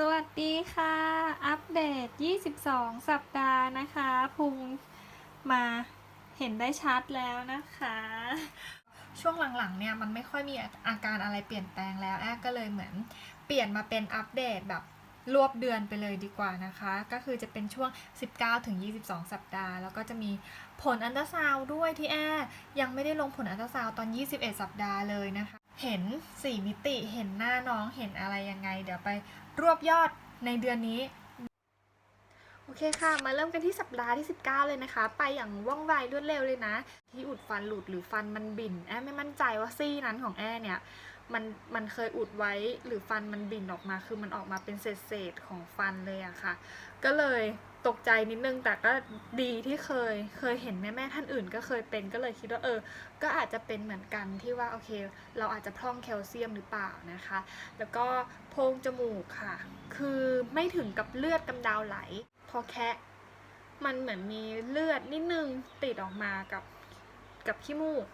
สวัสดีค่ะ อัปเดต 22 สัปดาห์นะคะพุงมาเห็นได้ชัดแล้วนะคะ ช่วงหลังๆเนี่ยมันไม่ค่อยมีอาการอะไรเปลี่ยนแปลงแล้วแอดก็เลยเหมือนเปลี่ยนมาเป็นอัปเดตแบบรวบเดือนไปเลยดีกว่านะคะ ก็คือจะเป็นช่วง 19 ถึง 22 สัปดาห์ แล้วก็จะมีผลอันตราซาวด้วยที่แอดยังไม่ได้ลงผลอันตราซาวตอน 21 สัปดาห์เลยนะคะ เห็น 4 มิติ เห็นหน้าน้อง เห็นอะไรยังไง เดี๋ยวไป รวบยอดในเดือนนี้ โอเคค่ะ มาเริ่มกันที่สัปดาห์ที่ 19 เลยนะคะ ไปอย่างว่องไวรวดเร็วเลยนะ ที่อุดฟันหลุดหรือฟันมันบิ่น แอไม่มั่นใจว่าซี่นั้นของแอเนี่ย มันมันเคยอุดไว้หรือฟันมันบิ่นออกมา คือมันออกมาเป็นเศษๆของฟันเลยอะค่ะ ก็เลยตกใจนิดนึงแต่ก็ดีที่เคยเคยเห็นแม่แม่ท่านอื่น ก็เคยเป็นก็เลยคิดว่าเออ ก็อาจจะเป็นเหมือนกันที่ว่าโอเค เราอาจจะพร่องแคลเซียมหรือเปล่านะคะ แล้วก็โพรงจมูกค่ะ คือไม่ถึงกับเลือดกำดาวไหล พอแคะมันเหมือนมีเลือดนิดนึงติดออกมากับกับขี้มูก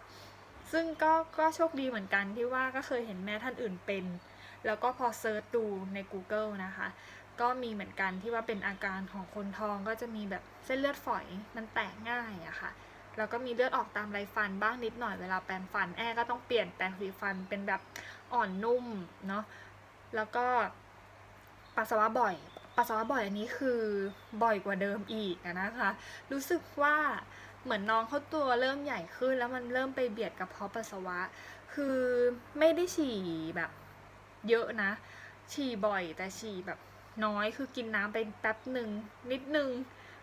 ซึ่งก็ก็โชคดีเหมือนกันที่ว่าก็เคยเห็นแม่ท่านอื่นเป็น แล้วก็พอเซิร์ชดูใน Google นะคะ ก็มีเหมือนกันที่ว่าเป็นอาการของคนท้องก็จะมีแบบเส้นเลือดฝอยมันแตกง่ายอะค่ะแล้วก็มีเลือดออกตามไรฟันบ้างนิดหน่อยเวลาแปรงฟันแอร์ก็ต้องเปลี่ยนแปรงสีฟันเป็นแบบอ่อนนุ่มเนาะแล้วก็ปัสสาวะบ่อย ปัสสาวะบ่อยอันนี้คือบ่อยกว่าเดิมอีกนะคะ รู้สึกว่า เหมือนน้องเขาตัวเริ่มใหญ่ขึ้น แล้วมันเริ่มไปเบียดกับเพาะปัสสาวะ คือไม่ได้ฉี่แบบ เยอะนะ ฉี่บ่อยแต่ฉี่แบบน้อยคือกินน้ำไปแป๊บหนึ่งนิดนึง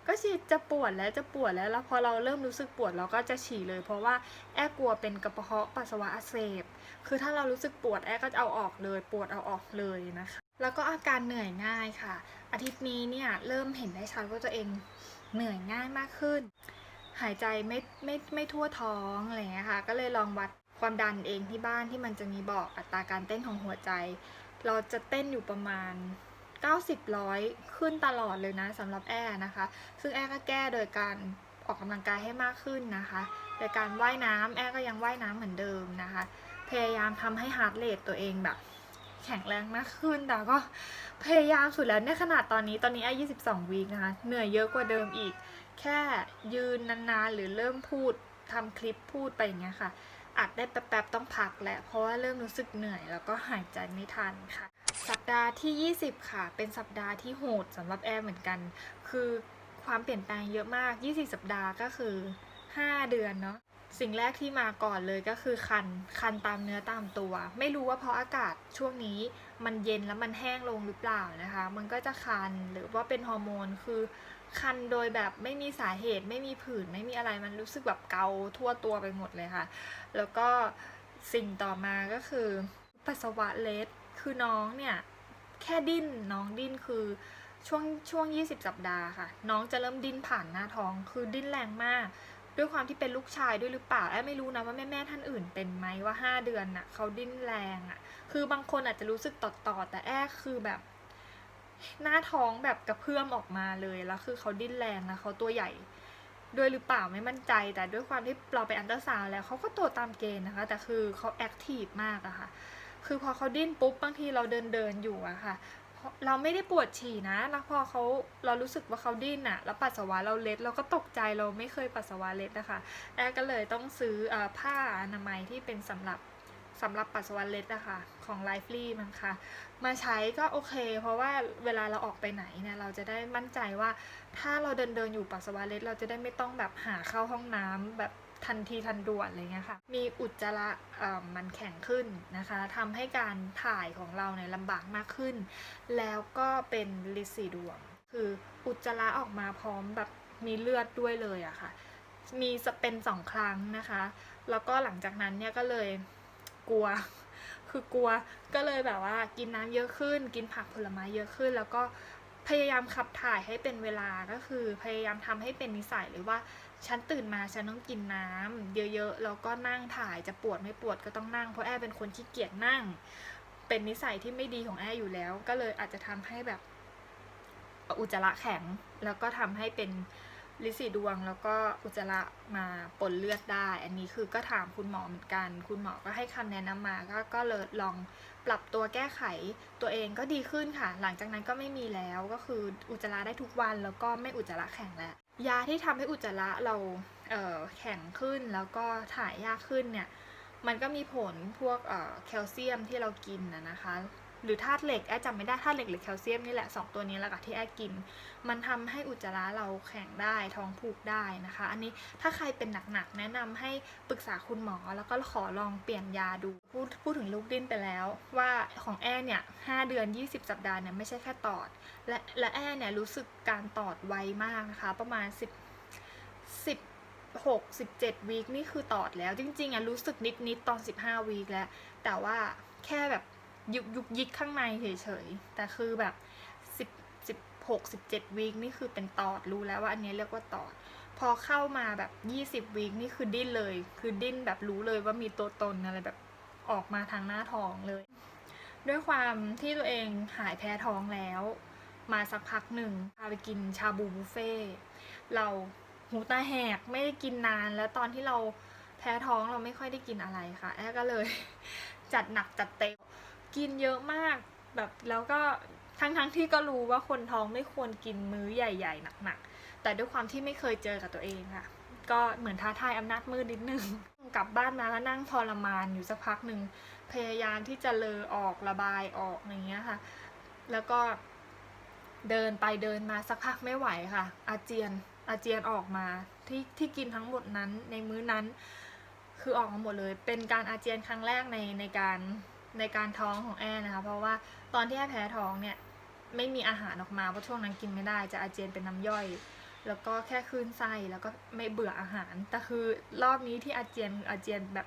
ก็ฉี่จะปวดแล้วจะปวดแล้วแล้วพอเราเริ่มรู้สึกปวดเราก็จะฉี่เลย เพราะว่าแอบกลัวเป็นกระเพาะปัสสาวะอักเสบ คือถ้าเรารู้สึกปวดแอร์ก็จะเอาออกเลย ปวดเอาออกเลยนะคะ แล้วก็อาการเหนื่อยง่ายค่ะ อาทิตย์นี้เนี่ยเริ่มเห็นได้ชัดว่าตัวเองเหนื่อยง่ายมากขึ้น หายใจไม่ไม่ไม่ทั่วท้องอะไรอย่างเงี้ยค่ะ ก็เลยลองวัดความดันเองที่บ้านที่มันจะมีบอกอัตราการเต้นของหัวใจ เราจะเต้นอยู่ประมาณ 90ร้อยขึ้นตลอดเลยนะสำหรับแอร์นะคะ ซึ่งแอร์ก็แก้โดยการออกกำลังกายให้มากขึ้นนะคะ โดยการว่ายน้ำแอร์ก็ยังว่ายน้ำเหมือนเดิมนะคะ พยายามทำให้ฮาร์ดเรทตัวเองแบบแข็งแรงมากขึ้น แต่ก็พยายามสุดแล้วในขนาดตอนนี้ ตอนนี้อายุ22 วีคนะคะ เหนื่อยเยอะกว่าเดิมอีก แค่ยืนนานๆ หรือเริ่มพูดทำคลิปพูดไปอย่างเงี้ยค่ะ อัดได้แป๊บๆต้องพักแหละเพราะว่าเริ่มรู้สึกเหนื่อยแล้วก็หายใจไม่ทันค่ะ สัปดาห์ที่ 20 ค่ะ เป็นสัปดาห์ที่โหดสำหรับแอร์เหมือนกัน คือความเปลี่ยนแปลงเยอะมาก 20 สัปดาห์ก็คือ 5 เดือนเนาะสิ่งแรกที่มาก่อนเลยก็คือคัน คันตามเนื้อตามตัว ไม่รู้ว่าเพราะอากาศช่วงนี้ มันเย็นแล้วมันแห้งลงหรือเปล่านะคะ มันก็จะคันหรือว่าเป็นฮอร์โมนคือคันโดยแบบไม่มีสาเหตุไม่มีผื่นไม่มีอะไรมันรู้สึกแบบเกาทั่วตัวไปหมดเลยค่ะ แล้วก็สิ่งต่อมาก็คือปัสสาวะเล็ดคือน้องเนี่ยแค่ดิ้นน้องดิ้นคือช่วงช่วง 20 สัปดาห์ค่ะ น้องจะเริ่มดิ้นผ่านหน้าท้องคือดิ้นแรงมาก ด้วยความที่เป็นลูกชายด้วยหรือเปล่าแอบไม่รู้นะว่าแม่แม่ท่านอื่นเป็นไหมว่า 5 เดือนน่ะเขาดิ้นแรงอะ่ะ คือบางคนอาจจะรู้สึกต่อๆแต่แอบคือแบบ หน้าท้องแบบกระเพื่อมออกมาเลยแล้วคือเขาดิ้นแรงนะเขาตัวใหญ่ด้วยหรือเปล่าไม่มั่นใจแต่ด้วยความที่เราไปอันเตอร์ซาวแล้วเขาก็โตตามเกณฑ์นะคะ แต่คือเขาแอคทีฟมากอะค่ะคือพอเขาดิ้นปุ๊บบางทีเราเดินเดินอยู่อะค่ะ เราไม่ได้ปวดฉี่นะแล้วพอเขาเรารู้สึกว่าเขาดิ้นอะแล้วปัสสาวะเราเล็ด เราก็ตกใจเราไม่เคยปัสสาวะเล็ดนะคะแอรก็เลยต้องซื้ออผ้าอนามัยที่เป็นสำหรับสำหรับปัสสาวะเล็ดนะคะของ l i f e l y มันค่ะ มาใช้ก็โอเค เพราะว่าเวลาเราออกไปไหนเนี่ยเราจะได้มั่นใจว่าถ้าเราเดินเดินอยู่ปัสสาวะเล็ด เราจะได้ไม่ต้องแบบหาเข้าห้องน้ำแบบ ทันทีทันด่วนอะไรเงี้ยค่ะ มีอุจจาระมันแข็งขึ้นนะคะทำให้การถ่ายของเราเนี่ยลำบากมากขึ้น แล้วก็เป็นลิซีดวง คืออุจจาระออกมาพร้อมแบบมีเลือดด้วยเลยอะค่ะ มีสเป็นสองครั้งนะคะ แล้วก็หลังจากนั้นเนี่ยก็เลยกลัว คือกลัว ก็เลยแบบว่ากินน้ำเยอะขึ้น กินผักผลไม้เยอะขึ้น แล้วก็ พยายามขับถ่ายให้เป็นเวลาก็คือพยายามทำให้เป็นนิสัยเลยว่าฉันตื่นมาฉันต้องกินน้ำเยอะๆแล้วก็นั่งถ่ายจะปวดไม่ปวดก็ต้องนั่งเพราะแอร์เป็นคนขี้เกียจนั่ง เป็นนิสัยที่ไม่ดีของแอร์อยู่แล้ว ก็เลยอาจจะทำให้แบบอุจจาระแข็ง แล้วก็ทำให้เป็นลิสีดวงแล้วก็อุจจาระมาปนเลือดได้ อันนี้คือก็ถามคุณหมอเหมือนกัน คุณหมอก็ให้คำแนะนำมาก็ก็เลยลอง ปรับตัวแก้ไขตัวเองก็ดีขึ้นค่ะ หลังจากนั้นก็ไม่มีแล้วก็คืออุจจาระได้ทุกวันแล้วก็ไม่อุจจาระแข็งแล้ว ยาที่ทำให้อุจจาระเราเออแข็งขึ้นแล้วก็ถ่ายยากขึ้นเนี่ยมันก็มีผลพวกแคลเซียมที่เรากินนะคะ หรือธาตุเหล็กแอดจำไม่ได้ธาตุเหล็กหรือแคลเซียมนี่แหละสองตัวนี้แหละค่ะที่แอดกิน มันทำให้อุจจาระเราแข็งได้ท้องผูกได้นะคะ อันนี้ถ้าใครเป็นหนักๆ แนะนำให้ปรึกษาคุณหมอ แล้วก็ขอลองเปลี่ยนยาดูพูดพูดถึงลูกดิ้นไปแล้ว ว่าของแอร์เนี่ย5เดือน 20 สัปดาห์เนี่ยไม่ใช่แค่ตอด และและแอร์เนี่ยรู้สึกการตอดไวมากนะคะ ประมาณ 10 16 17วีคนี่คือตอดแล้ว จริงๆอะรู้สึกนิดๆตอน 15วีคแล้วแต่ว่าแค่แบบ ยุกยุกยิกข้างในเฉยๆ แต่คือแบบสิบสิบหกสิบเจ็ดวีคนี่คือเป็นตอดรู้แล้วว่าอันนี้เรียกว่าตอด พอเข้ามาแบบยี่สิบวีคนี่คือดิ้นเลย คือดิ้นแบบรู้เลยว่ามีตัวตนอะไรแบบออกมาทางหน้าท้องเลย ด้วยความที่ตัวเองหายแพ้ท้องแล้ว มาสักพักหนึ่งพาไปกินชาบูบุฟเฟ่เราหูตาแหกไม่ได้กินนานแล้วตอนที่เราแพ้ท้องเราไม่ค่อยได้กินอะไรค่ะแอก็เลย จัดหนักจัดเต็ม กินเยอะมากแบบแล้วก็ทั้งทั้งที่ก็รู้ว่าคนท้องไม่ควรกินมื้อใหญ่ๆหนักๆ แต่ด้วยความที่ไม่เคยเจอกับตัวเองค่ะ ก็เหมือนท้าทายอำนาจมืดนิดนึง กลับบ้านมาแล้วนั่งทรมานอยู่สักพักหนึ่งพยายามที่จะเลอออกระบายออกอย่างเงี้ยค่ะ แล้วก็เดินไปเดินมาสักพักไม่ไหวค่ะ อาเจียนอาเจียนออกมาที่ที่กินทั้งหมดนั้นในมื้อนั้น คือออกมาหมดเลย เป็นการอาเจียนครั้งแรกในในการ ในการท้องของแอนนะคะ เพราะว่าตอนที่แอนแพ้ท้องเนี่ยไม่มีอาหารออกมาเพราะช่วงนั้นกินไม่ได้จะอาเจียนเป็นน้ำย่อย แล้วก็แค่คลื่นไส้แล้วก็ไม่เบื่ออาหาร แต่คือรอบนี้ที่อาเจียนอาเจียนแบบ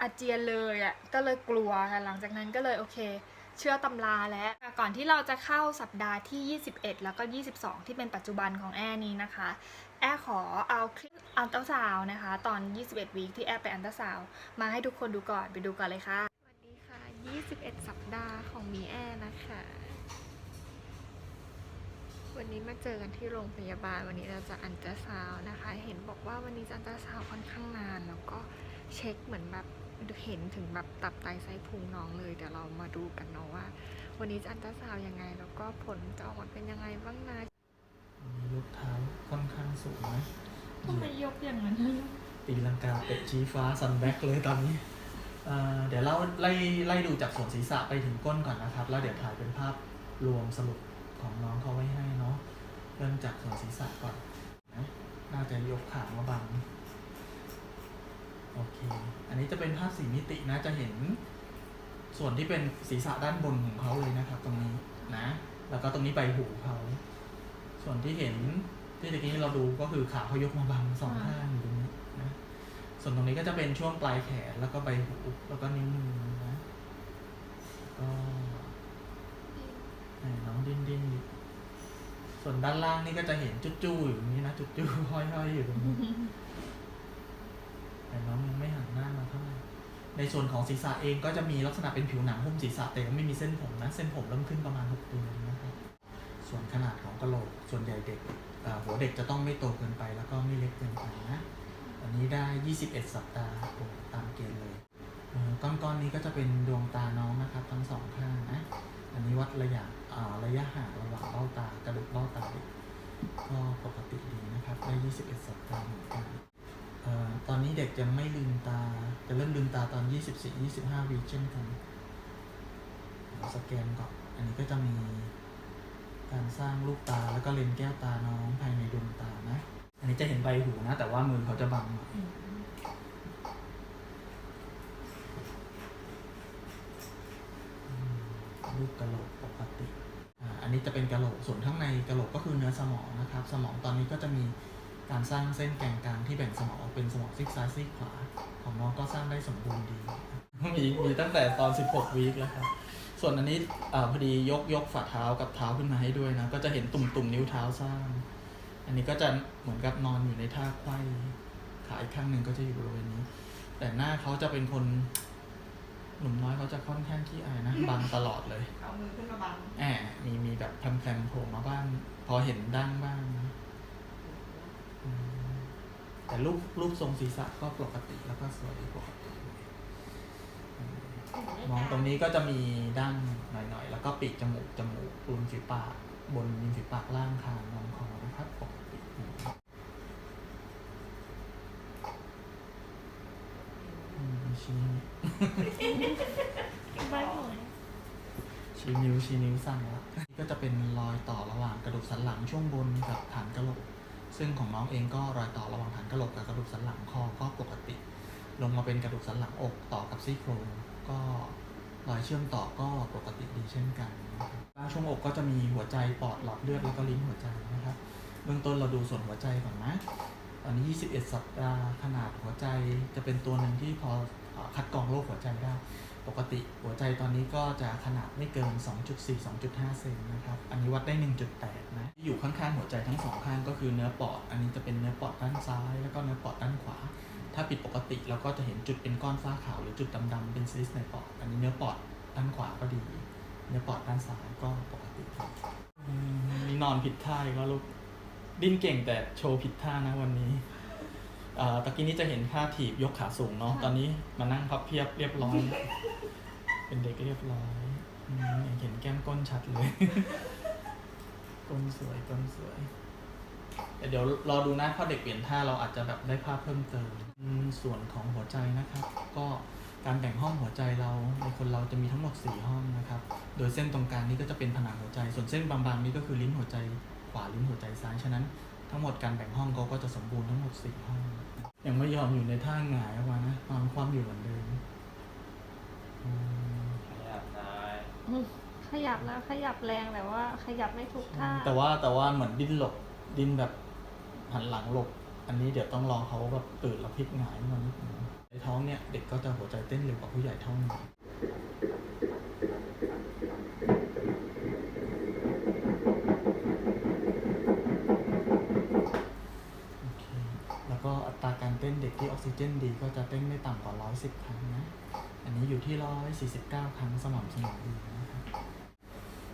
อาเจียนเลยอะ่ะก็เลยกลัวค่ะหลังจากนั้นก็เลยโอเค เชื่อตำราแล้วก่อนที่เราจะเข้าสัปดาห์ที่ 21 แล้วก็ 22 ที่เป็นปัจจุบันของแอร์นี้นะคะ แอร์ขอเอาคลิปอัลตราซาวนะคะ ตอน 21 วีคที่แอร์ไปอัลตราซาวมาให้ทุกคนดูก่อนไปดูกันเลยค่ะ 21 สัปดาห์ของมีแอร์นะคะ วันนี้มาเจอกันที่โรงพยาบาลวันนี้เราจะอันตราซาวน์นะคะ เห็นบอกว่าวันนี้จะอันตราซาวน์ค่อนข้างนาน แล้วก็เช็คเหมือนแบบเห็นถึงแบบตับไตไส้พุงน้องเลยเดี๋ยวเรามาดูกันเนาะว่า วันนี้จะอันตราซาวน์ยังไง แล้วก็ผลจะออกมาเป็นยังไงบ้างนะมียกเท้าค่อนข้างสูงนะทำไมยกอย่างนั้นตีลังกาเป็ดชี้ฟ้าซันแบ็กเลยตอนนี้ เอ่อเดี๋ยวเราไล่ไล่ดูจากส่วนศีรษะไปถึงก้นก่อนนะครับ แล้วเดี๋ยวถ่ายเป็นภาพรวมสรุปของน้องเขาไว้ให้เนาะเริ่มจากส่วนศีรษะก่อนนะน่าจะยกขามาบังโอเค อันนี้จะเป็นภาพสีมิตินะจะเห็นส่วนที่เป็นศีรษะด้านบนของเขาเลยนะครับ ตรงนี้นะ แล้วก็ตรงนี้ใบหูเขาส่วนที่เห็นที่ตะกี้เราดูก็คือขาเขายกมาบังสองข้างอยู่ตรงนี้นะ ส่วนตรงนี้ก็จะเป็นช่วงปลายแขนแล้วก็ใบหูแล้วก็นิ้วมือนะก็ให้น้องดิ้นดิ้นอยู่ส่วนด้านล่างนี่ก็จะเห็นจุดจู้อยู่ตรงนี้นะจุดจู้ห้อยๆอยู่ตรงนี้แต่น้องยังไม่หันหน้ามาเท่าไหร่ในส่วนของศีรษะเองก็จะมีลักษณะเป็นผิวหนังหุ้มศีรษะแต่ยังไม่มีเส้นผมนะเส้นผมเริ่มขึ้นประมาณหกเดือนนะครับส่วนขนาดของกระโหลกส่วนใหญ่เด็กหัวเด็กจะต้องไม่โตเกินไปแล้วก็ไม่เล็กเกินไปนะ อันนี้ได้ 21 สัปดาห์โอ้ตามเกณฑ์เลยเอ่อก้อนๆนี้ก็จะเป็นดวงตาน้องนะครับ ทั้งสองข้างนะ อันนี้วัดระยะระยะห่างระหว่างเบ้าตากระดูกเบ้าตาก็ปกติดีนะครับ ได้ 21 สัปดาห์เหมือนกันตอนนี้เด็กยังไม่ลืมตา จะเริ่มลืมตาตอน 24-25วีเช่นกันสแกนก่อน อันนี้ก็จะมีการสร้างลูกตาแล้วก็เลนแก้วตาน้องภายในดวงตานะ อันนี้จะเห็นใบหูนะ แต่ว่ามือเขาจะบังลูกกระโหลกปกติ อันนี้จะเป็นกระโหลก ส่วนข้างในกระโหลกก็คือเนื้อสมองนะครับ สมองตอนนี้ก็จะมีการสร้างเส้นแกนกลางที่แบ่งสมองออกเป็นสมองซีกซ้ายซีกขวา ของน้องก็สร้างได้สมบูรณ์ดี มีมีตั้งแต่ตอน 16 วีคแล้วครับ ส่วนอันนี้อาพอดียกยกฝ่าเท้ากับเท้าขึ้นมาให้ด้วยนะ ก็จะเห็นตุ่มตุ่มนิ้วเท้าสร้าง อันนี้ก็จะเหมือนกับนอนอยู่ในท่าไขว้ขาอีกข้างหนึ่งก็จะอยู่บริเวณนี้ แต่หน้าเขาจะเป็นคน หนุ่มน้อยเขาจะค่อนข้างขี้อายนะ บังตลอดเลย เอามือขึ้นมาบังแอบมีมีแบบแพรมๆโผล่มาบ้าง พอเห็นดั้งบ้างนะรูปรูปทรงศีรษะก็ปกติแล้วก็สวยปกติอืมมองตรงนี้ก็จะมีดั้งหน่อยๆ แล้วก็ปีกจมูกจมูกริมฝีปาก บนริมฝีปากล่างคางลำคอนะครับปกติชี้ใบหวชี้นิ้วชี้นิ้วสั่งละก็จะเป็นรอยต่อระหว่างกระดูกสันหลังช่วงบนกับฐานกระโหลก ซึ่งของน้องเองก็รอยต่อระหว่างฐานกระโหลกกับกระดูกสันหลังคอก็ปกติ ลงมาเป็นกระดูกสันหลังอกต่อกับซี่โครงก็รอยเชื่อมต่อก็ปกติดีเช่นกัน ช่วงอกก็จะมีหัวใจปอดหลอดเลือดแล้วก็ลิ้นหัวใจนะครับ เบื้องต้นเราดูส่วนหัวใจก่อนนะตอนนี้ 21 สัปดาห์ขนาดหัวใจจะเป็นตัวหนึ่งที่พอคัดกรองโรคหัวใจได้ ปกติหัวใจตอนนี้ก็จะขนาดไม่เกิน 2.4 2.5 เซนนะครับ อันนี้วัดได้ 1.8 นะที่อยู่ข้างๆหัวใจทั้งสองข้างก็คือเนื้อปอด อันนี้จะเป็นเนื้อปอดด้านซ้าย แล้วก็เนื้อปอดด้านขวา ถ้าผิดปกติเราก็จะเห็นจุดเป็นก้อนฝ้าขาวหรือจุดดำๆเป็นซิสในปอด อันนี้เนื้อปอดด้านขวาก็ดี เนื้อปอดด้านซ้ายก็ปกติครับอืมนี่นอนผิดท่าอีกแล้วลูกดิ้นเก่งแต่โชว์ผิดท่านะวันนี้เอ่อตะกี้นี้จะเห็นท่าถีบยกขาสูงเนาะตอนนี้มานั่งพับเพียบเรียบร้อย เป็นเด็กเรียบร้อยอืมเห็นแก้มก้นชัดเลย ก้นสวยก้นสวย แต่เดี๋ยวรอดูนะพอเด็กเปลี่ยนท่าเราอาจจะแบบได้ภาพเพิ่มเติมอืมส่วนของหัวใจนะครับ ก็ การแบ่งห้องหัวใจเราในคนเราจะมีทั้งหมด 4 ห้องนะครับ โดยเส้นตรงกลางนี้ก็จะเป็นผนังหัวใจ ส่วนเส้นบางๆนี้ก็คือลิ้นหัวใจขวาลิ้นหัวใจซ้าย ฉะนั้นทั้งหมดการแบ่งห้องเขาก็จะสมบูรณ์ทั้งหมด 4 ห้อง ยังไม่ยอมอยู่ในท่าหงายออกมานะความความอยู่เหมือนเดิมอืมขยับซ้ายอืมขยับแล้วขยับแรงแต่ว่า ขยับไม่ถูกท่าแต่ว่าแต่ว่าเหมือนดิ้นหลบดิ้นแบบหันหลังหลบ อันนี้เดี๋ยวต้องรอเขาแบบตื่นแล้วพลิกหงายขึ้นมานิดนึงใน ท้องเนี่ยเด็กก็จะหัวใจเต้นเร็วกว่าผู้ใหญ่เท่านึงโอเคแล้วก็อัตราการเต้นเด็กที่ออกซิเจนดีก็จะเต้นไม่ต่ำกว่า 110 ครั้งนะ อันนี้อยู่ที่ 149 ครั้งสม่ำเสมอดีนะครับ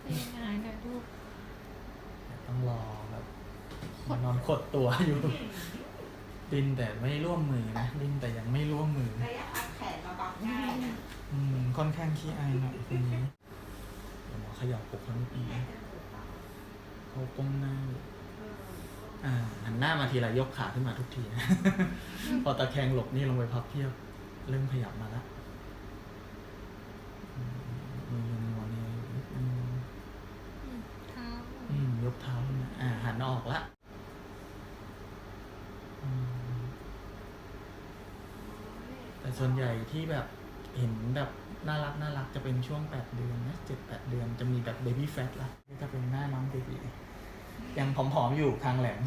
เป็นยังไงเดี๋ยวดูเดี๋ยวต้องรอแบบมานอนขดตัวอยู่ ดินแต่ไม่ร่วมมือนะดินแต่ยังไม่ร่วมมือระยะพักแขนมาบังง่ายนะอืมค่อนข้างขี้อายหน่อยคนนี้เดี๋ยวหมอเขยับปกเขานิดนึงนะเขาก้มหน้าอยู่อ่าหันหน้ามาทีละยกขาขึ้นมาทุกทีนะ พอตะแคงหลบนี่ลงไปพับเพียบ เริ่มขยับมาละอืมมือยังงอเนียอยู่นิดนึงอืมเท้า อืมยกเท้าขึ้นมาอ่าหันออกละอืมแต่ ส่วนใหญ่ที่แบบเห็นแบบน่ารักน่ารักจะเป็นช่วงแปดเดือนนะเจ็ดแปดเดือนจะมีแบบเบบี้แฟตละนี่จะเป็นหน้าน้องเบบียังผอมๆอยู่คางแหลม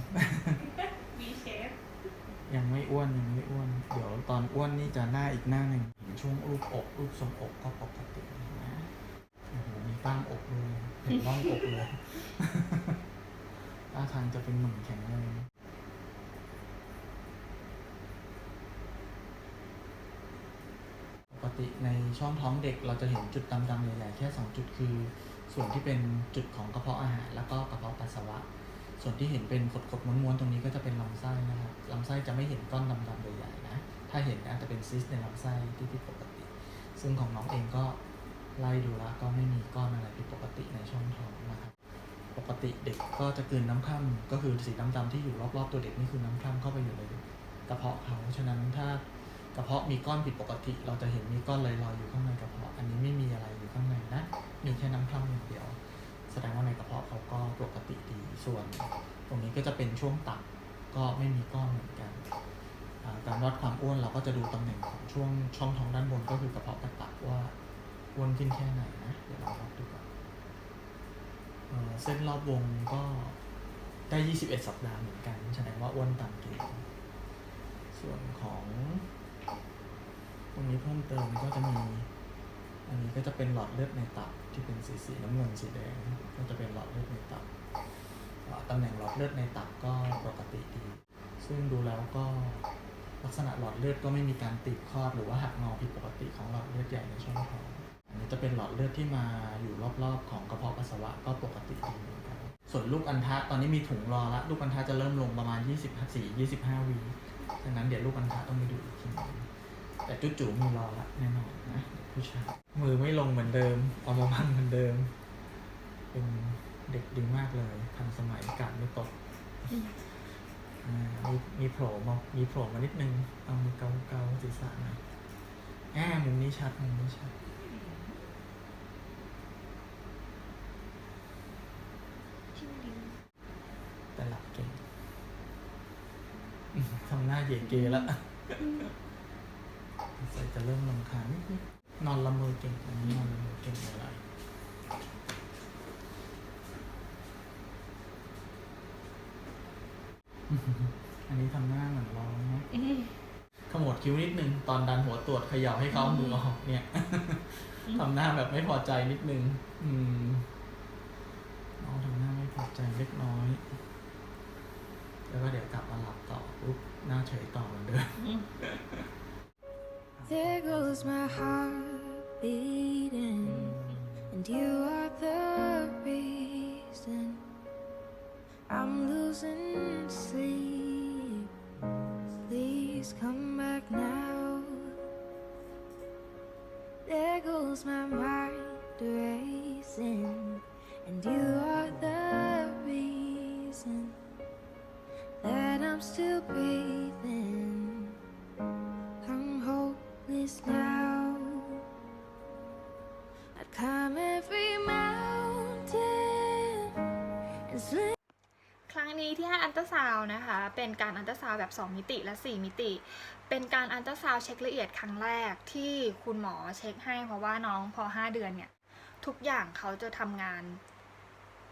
มีเชฟยังไม่อ้วนยังไม่อ้วน เดี๋ยวตอนอ้วนนี่จะหน้าอีกหน้าหนึ่งเห็นช่วงรูปอกรูปทรงอกก็ปกตินะโอ้โหมีกล้ามอกเลยเห็นร่องอกเลยท่าทางจะเป็นหนุ่มแข็งแรง ปกติในช่องท้องเด็กเราจะเห็นจุดดำๆใหญ่ๆแค่ 2 จุดคือ ส่วนที่เป็นจุดของกระเพาะอาหาร แล้วก็กระเพาะปัสสาวะ ส่วนที่เห็นเป็นขดๆม้วนๆตรงนี้ก็จะเป็นลำไส้นะครับลำไส้จะไม่เห็นก้อนดำๆใหญ่ๆนะถ้าเห็นอาจจะเป็นซิสในลำไส้ที่ผิดปกติ ซึ่งของน้องเองก็ไล่ดูแล้วก็ไม่มีก้อนอะไรผิดปกติในช่องท้องนะครับปกติเด็กก็จะกลืนน้ำคร่ำก็คือสีดำๆที่อยู่รอบๆตัวเด็กนี่คือน้ำคร่ำเข้าไปอยู่ในกระเพาะเขาฉะนั้นถ้า ระเพาะมีก้อนผิดปกติ เราจะเห็นมีก้อนลอยๆอยู่ข้างในกระเพาะ อันนี้ไม่มีอะไรอยู่ข้างในนะมีแค่น้ำคร่ำอย่างเดียว แสดงว่าในกระเพาะเขาก็ปกติดีส่วน ตรงนี้ก็จะเป็นช่วงตับก็ไม่มีก้อนเหมือนกันการวัดความอ้วนเราก็จะดูตำแหน่งของช่วงช่องท้องด้านบนก็คือกระเพาะกับตับว่าอ้วนขึ้นแค่ไหนนะเดี๋ยวเราวัดดูก่อนเอ่อเส้นรอบวงก็ได้ 21 สัปดาห์เหมือนกัน แสดงว่าอ้วนตามเกณฑ์ส่วนของ ตรงนี้เพิ่มเติมก็จะมี อันนี้ก็จะเป็นหลอดเลือดในตับที่เป็นสีสีน้ำเงินสีแดง ก็จะเป็นหลอดเลือดในตับตำแหน่งหลอดเลือดในตับก็ปกติดี ซึ่งดูแล้วก็ลักษณะหลอดเลือดก็ไม่มีการตีบคลอดหรือว่าหักงอผิดปกติของหลอดเลือดใหญ่ในช่องท้องอันนี้จะเป็นหลอดเลือดที่มาอยู่รอบๆ ของกระเพาะปัสสาวะก็ปกติดีเหมือนกันส่วนลูกอัณฑะตอนนี้มีถุงรอละลูกอัณฑะจะเริ่มลงประมาณ 24 25วีดังนั้นเดี๋ยวลูกอันทะต้องไปดูอีกทีหนึง แต่จุ๊จูมือรอละแน่นอนนะผู้ชายมือไม่ลงเหมือนเดิมเอามาพันเหมือนเดิม เป็นเด็กดีมากเลยทันสมัยกาดไม่ตกมีมีโผล่มามีโผล่มานิดนึง เอามือเกาเกาศีรษะหน่อยแอบมุมนี้ชัดมุมนี้ชัดแต่หลับเก่งทำหน้าเย่เกแล้ว ใส่จะเริ่มลำคาญนิดๆนอนละเมอเก่งอันนี้นอนละเมอเก่งอะไรอันนี้ทำหน้าเหมือนร้องนะขมวดคิ้วนิดนึง ตอนดันหัวตรวจเขย่าให้เขาเอามือออกเนี่ยทำหน้าแบบไม่พอใจนิดนึง อืมน้องทำหน้าไม่พอใจเล็กน้อย แล้วก็เดี๋ยวกลับมาหลับต่อปุ๊บหน้าเฉยต่อเหมือนเดิม There goes my heart beating, and you are the reason I'm losing sleep. Please come back now. There goes my mind racing, and you are the reason that I'm still breathing. อันตราซาวน์นะคะ เป็นการอันตราซาวน์แบบ 2 มิติและ 4 มิติ เป็นการอันตราซาวน์เช็คละเอียดครั้งแรกที่คุณหมอเช็คให้เพราะว่าน้องพอ 5 เดือนเนี่ย ทุกอย่างเขาจะทำงาน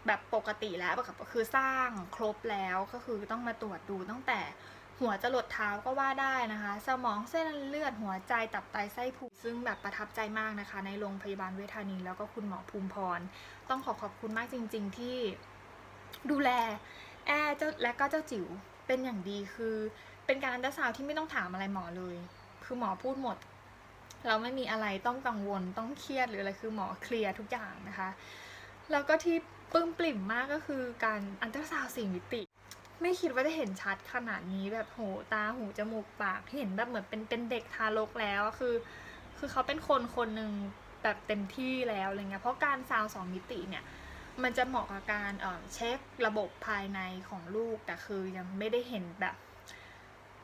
แบบปกติแล้วแบบคือสร้างครบแล้วก็คือต้องมาตรวจดูตั้งแต่หัวจะหลดเท้าก็ว่าได้นะคะ สมองเส้นเลือดหัวใจตับไตไส้พุงซึ่งแบบประทับใจมากนะคะ ในโรงพยาบาลเวชธานีแล้วก็คุณหมอภูมิพร ต้องขอขอบคุณมากจริง ๆ ที่ดูแล แอร์เจ้าและก็เจ้าจิ๋วเป็นอย่างดีคือเป็นการอันตราซาวที่ไม่ต้องถามอะไรหมอเลย คือหมอพูดหมด เราไม่มีอะไรต้องกังวลต้องเครียดหรืออะไรคือหมอเคลียร์ทุกอย่างนะคะ แล้วก็ที่ปลื้มปริ่มมากก็คือการอันตราซาวสี่มิติ ไม่คิดว่าจะเห็นชัดขนาดนี้แบบโหตาหูจมูกปากเห็นแบบเหมือนเป็นเป็นเด็กทารกแล้วคือ คือเขาเป็นคนคนหนึ่งแบบเต็มที่แล้วอะไรเงี้ยเพราะการซาวสองมิติเนี่ย มันจะเหมาะกับการเช็คระบบภายในของลูก แต่คือยังไม่ได้เห็นแบบ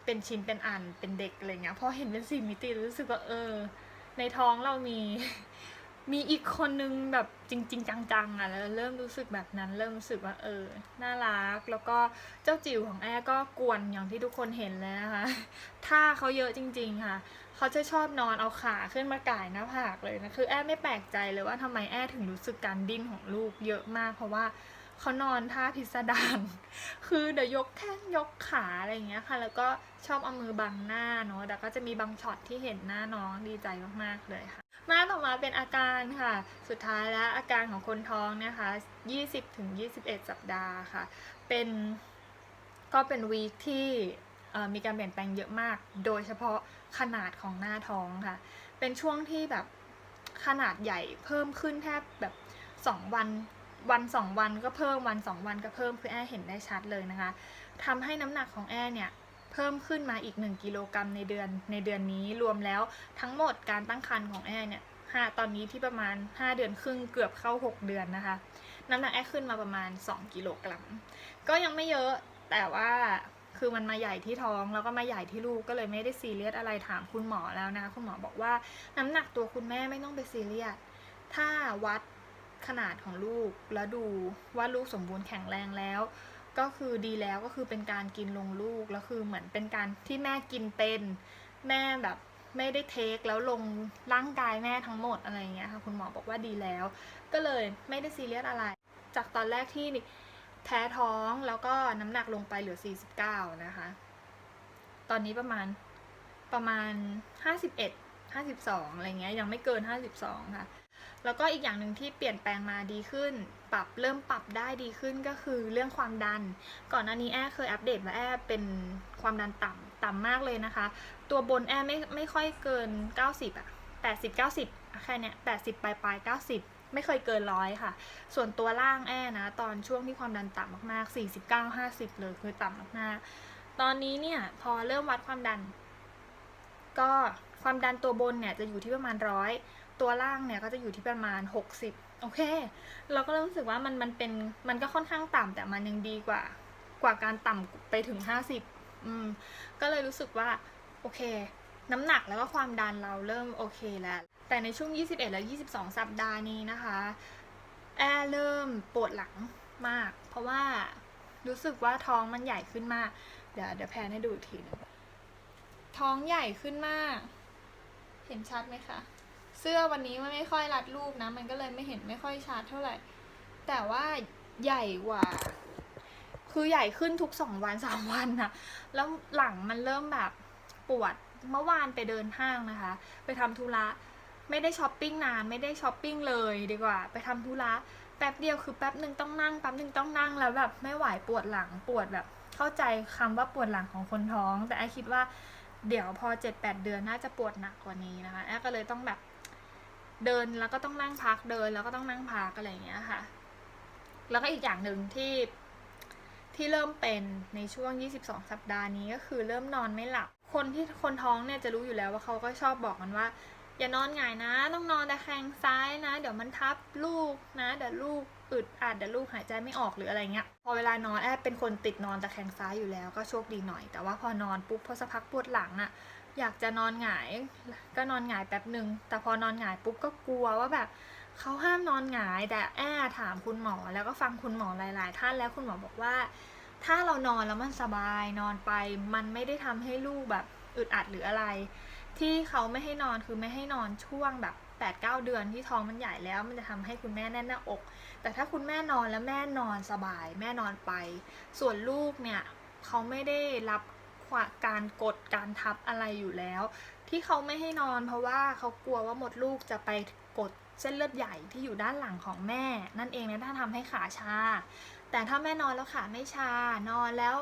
เป็นชิ้นเป็นอันเป็นเด็กอะไรเงี้ยพอเห็นเป็นสี่มิติรู้สึกว่าเออ ในท้องเรามีมีอีกคนนึงแบบจริง ๆ จังๆอะแล้วเริ่มรู้สึกแบบนั้น เริ่มรู้สึกว่าเออน่ารัก แล้วก็เจ้าจิ๋วของแอร์ก็กวนอย่างที่ทุกคนเห็นเลยนะคะท่าเขาเยอะจริง ๆ ค่ะ เขาจะชอบนอนเอาขาขึ้นมาก่ายหน้าผากเลยนะคือแอร์ไม่แปลกใจเลยว่าทำไมแอร์ถึงรู้สึกการดิ้นของลูกเยอะมาก เพราะว่าเขานอนท่าพิสดารคือเดี๋ยวยกแข้งยกขาอะไรอย่างเงี้ยค่ะ แล้วก็ชอบเอามือบังหน้าเนาะแต่ก็จะมีบางช็อตที่เห็นหน้าน้องดีใจมากๆเลยค่ะ มาต่อมาเป็นอาการค่ะ สุดท้ายแล้วอาการของคนท้องนะคะ 20ถึง21 สัปดาห์ค่ะ เป็นก็เป็นวีคที่มีการเปลี่ยนแปลงเยอะมาก โดยเฉพาะ ขนาดของหน้าท้องค่ะ เป็นช่วงที่แบบขนาดใหญ่เพิ่มขึ้นแทบแบบสองวันวันสองวันก็เพิ่มวันสองวันก็เพิ่มคือแอเห็นได้ชัดเลยนะคะทำให้น้ำหนักของแอเนี่ยเพิ่มขึ้นมาอีก 1 กิโลกรัมในเดือนในเดือนนี้รวมแล้วทั้งหมดการตั้งครรภ์ของแอเนี่ยห้าตอนนี้ที่ประมาณ 5 เดือนครึ่งเกือบเข้า 6 เดือนนะคะ น้ำหนักแอขึ้นมาประมาณ 2 กิโลกรัมก็ยังไม่เยอะแต่ว่า คือมันมาใหญ่ที่ท้องแล้วก็มาใหญ่ที่ลูกก็เลยไม่ได้ซีเรียสอะไรถามคุณหมอแล้วนะ คุณหมอบอกว่าน้ำหนักตัวคุณแม่ไม่ต้องไปซีเรียสถ้าวัดขนาดของลูกแล้วดูว่าลูกสมบูรณ์แข็งแรงแล้ว ก็คือดีแล้วก็คือเป็นการกินลงลูกแล้วคือเหมือนเป็นการที่แม่กินเป็นแม่แบบไม่ได้เทคแล้วลงร่างกายแม่ทั้งหมดอะไรอย่างเงี้ยค่ะคุณหมอบอกว่าดีแล้ว ก็เลยไม่ได้ซีเรียสอะไร จากตอนแรกที่ แพ้ท้องแล้วก็น้ำหนักลงไปเหลือ 49 นะคะ ตอนนี้ประมาณประมาณ 51 52 อะไรเงี้ยยังไม่เกิน 52 ค่ะ แล้วก็อีกอย่างหนึ่งที่เปลี่ยนแปลงมาดีขึ้น ปรับเริ่มปรับได้ดีขึ้นก็คือเรื่องความดัน ก่อนหน้านี้แอร์เคยอัปเดตว่าแอร์เป็นความดันต่ำต่ำมากเลยนะคะ ตัวบนแอร์ไม่ไม่ค่อยเกิน 90อะ80 90 แค่เนี้ย80 ปลายปลาย90 ไม่เคยเกินร้อยค่ะ ส่วนตัวล่างแอร์นะ ตอนช่วงที่ความดันต่ำมากๆ 49 50 เลยคือต่ำมากๆ ตอนนี้เนี่ยพอเริ่มวัดความดัน ก็ความดันตัวบนเนี่ยจะอยู่ที่ประมาณร้อยตัวล่างเนี่ยก็จะอยู่ที่ประมาณ 60 โอเค เราก็เริ่มรู้สึกว่ามันมันเป็นมันก็ค่อนข้างต่ำแต่มันยังดีกว่ากว่าการต่ำไปถึง 50 อืม ก็เลยรู้สึกว่า โอเค น้ำหนักแล้วก็ความดันเราเริ่มโอเคแล้ว แต่ในช่วง 21 และ 22 สัปดาห์นี้นะคะแอเริ่มปวดหลังมาก เพราะว่ารู้สึกว่าท้องมันใหญ่ขึ้นมาก เดี๋ยวเดี๋ยวแพนให้ดูอีกทีหนึงท้องใหญ่ขึ้นมาก เห็นชัดไหมคะ เสื้อวันนี้มันไม่ค่อยรัดรูปนะ มันก็เลยไม่เห็นไม่ค่อยชัดเท่าไหร่ แต่ว่าใหญ่กว่า คือใหญ่ขึ้นทุกสองวันสามวันนะแล้วหลังมันเริ่มแบบปวด เมื่อวานไปเดินห้างนะคะ ไปทำธุระ ไม่ได้ช้อปปิ้งนานไม่ได้ช้อปปิ้งเลยดีกว่า ไปทำธุระแป๊บเดียวคือแป๊บหนึ่งต้องนั่งแป๊บหนึ่งต้องนั่งแล้วแบบไม่ไหวปวดหลังปวดแบบ เข้าใจคำว่าปวดหลังของคนท้อง แต่ไอคิดว่าเดี๋ยวพอเจ็ดแปดเดือนน่าจะปวดหนักกว่านี้นะคะแอก็เลยต้องแบบเดินแล้วก็ต้องนั่งพักเดินแล้วก็ต้องนั่งพักอะไรอย่างเงี้ยค่ะ แล้วก็อีกอย่างหนึ่งที่ที่เริ่มเป็นในช่วง 22 สัปดาห์นี้ก็คือเริ่มนอนไม่หลับ คนที่คนท้องเนี่ยจะรู้อยู่แล้วว่าเขาก็ชอบบอกกันว่า อย่านอนหงายนะ ต้องนอนต่แคงซ้ายนะ เดี๋ยวมันทับลูกนะ เดี๋ยวลูกอึดอัดเดี๋ยวลูกหายใจไม่ออกหรืออะไรเงี้ย พอเวลานอนแอบเป็นคนติดนอนต่แคงซ้ายอยู่แล้วก็โชคดีหน่อย แต่ว่าพอนอนปุ๊บพอสักพักปวดหลังอะอยากจะนอนหงายก็นอนหงายแป๊บหนึ่งแต่พอนอนหงายปุ๊บก็กลัวว่าแบบเขาห้ามนอนหงายแต่แอบถามคุณหมอแล้วก็ฟังคุณหมอหลาย ๆ ท่านแล้วคุณหมอบอกว่า ถ้าเรานอนแล้วมันสบายนอนไป มันไม่ได้ทำให้ลูกแบบอึดอัดหรืออะไร ที่เขาไม่ให้นอนคือไม่ให้นอนช่วงแบบ8ปดเเดือนที่ท้องมันใหญ่แล้ว มันจะทำให้คุณแม่แน่นหน้าอก แต่ถ้าคุณแม่นอนแล้วแม่นอนสบาย แม่นอนไป ส่วนลูกเนี่ยเขาไม่ได้รับการกดการทับอะไรอยู่แล้ว ที่เขาไม่ให้นอน เพราะว่าเขากลัวว่าหมดลูกจะไปกดเส้นเลือดใหญ่ที่อยู่ด้านหลังของแม่ นั่นเองนะถ้าทำให้ขาชา แต่ถ้าแม่นอนแล้วขาไม่ชานอนแล้ว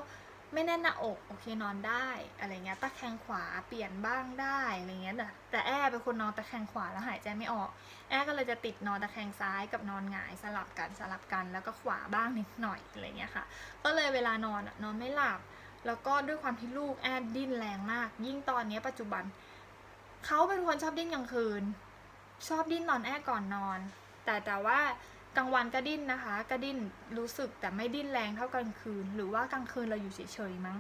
ไม่แน่นหน้าอกโอเคนอนได้อะไรเงี้ยตะแคงขวาเปลี่ยนบ้างได้อะไรเงี้ยแต่แต่แอร์เป็นคนนอนตะแคงขวาแล้วหายใจไม่ออก แอร์ก็เลยจะติดนอนตะแคงซ้ายกับนอนหงายสลับกันสลับกันแล้วก็ขวาบ้างนิดหน่อยอะไรเงี้ยค่ะ ก็เลยเวลานอนนอนไม่หลับ แล้วก็ด้วยความที่ลูกแอดดิ้นแรงมาก ยิ่งตอนนี้ปัจจุบันเขาเป็นคนชอบดิ้นกลางคืน ชอบดิ้นตอนแอดก่อนนอน แต่แต่ว่า กลางวันก็ดิ้นนะคะก็ดิ้นรู้สึกแต่ไม่ดิ้นแรงเท่ากลางคืน หรือว่ากลางคืนเราอยู่เฉยๆมั้ง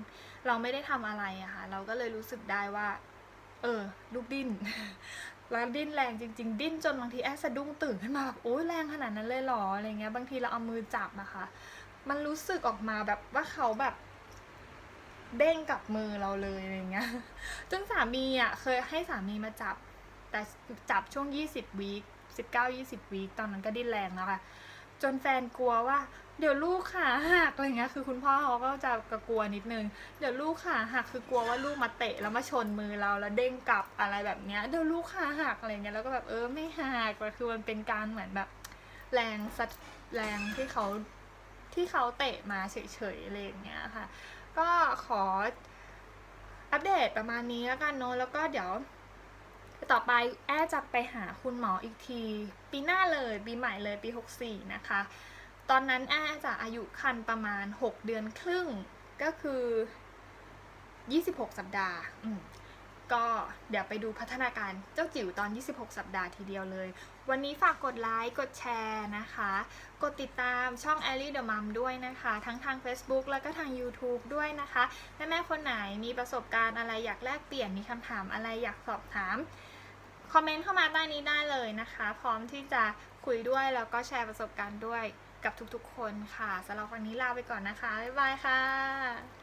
เราไม่ได้ทำอะไรอะค่ะ เราก็เลยรู้สึกได้ว่า เออ ลูกดิ้นแล้วดิ้นแรงจริง ๆ ดิ้นจนบางทีแอดสะดุ้งตื่นขึ้นมาแบบโอ้ยแรงขนาดนั้นเลยหรออะไรเงี้ย บางทีเราเอามือจับอะค่ะ มันรู้สึกออกมาแบบว่าเขาแบบเด้งกับมือเราเลยอะไรเงี้ยจนสามีอะเคยให้สามีมาจับ แต่จับช่วง 20วีค 19 20 วีคตอนนั้นก็ดิ้นแรงแล้วค่ะจนแฟนกลัวว่า เดี๋ยวลูกขาหักอะไรเงี้ยคือคุณพ่อเขาก็จะกลัวนิดนึง เดี๋ยวลูกขาหักคือกลัวว่าลูกมาเตะแล้วมาชนมือเราแล้วเด้งกลับอะไรแบบเนี้ยเดี๋ยวลูกขาหักอะไรเงี้ยแล้วก็แบบเออไม่หักคือมันเป็นการเหมือนแบบ แรงสัดแรงที่เขาที่เขาเตะมาเฉยๆอะไรอย่างเงี้ยค่ะ ก็ขออัปเดตประมาณนี้แล้วกันเนอะแล้วก็เดี๋ยว ต่อไปแอจะไปหาคุณหมออีกที ปีหน้าเลยปีใหม่เลยปี 64 นะคะ ตอนนั้นแอจะอายุคันประมาณ 6 เดือนครึ่งก็คือ 26 สัปดาห์อืก็เดี๋ยวไปดูพัฒนาการเจ้าจิ๋วตอน 26 สัปดาห์ทีเดียวเลย วันนี้ฝากกดไลค์ กดแชร์นะคะ กดติดตามช่อง a l l i the Mom ด้วยนะคะ ทั้งทาง Facebook แล้วก็ทาง YouTube ด้วยนะคะแม่แม่คนไหนมีประสบการณ์อะไรอยากแลกเปลี่ยน มีคำถามอะไรอยากสอบถาม คอมเมนต์เข้ามาใต้นี้ได้เลยนะคะ พร้อมที่จะคุยด้วยแล้วก็แชร์ประสบการณ์ด้วยกับทุกๆคนค่ะสำหรับวันนี้ลาไปก่อนนะคะ บ๊ายบายค่ะ